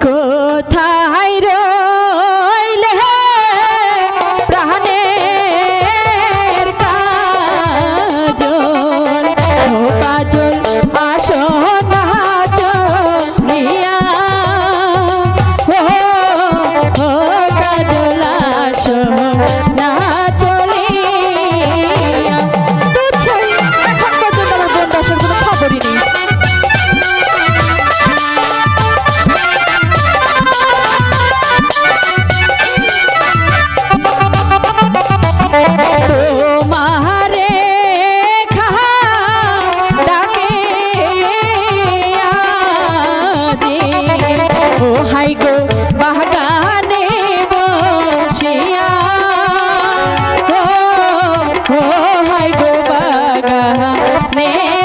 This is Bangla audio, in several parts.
কোথায় 美。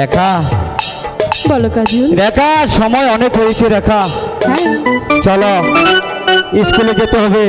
রেখা। বলো কাজল। রেখা সময় অনেক হয়েছে রেখা। হ্যাঁ। চলো স্কুলে যেতে হবে।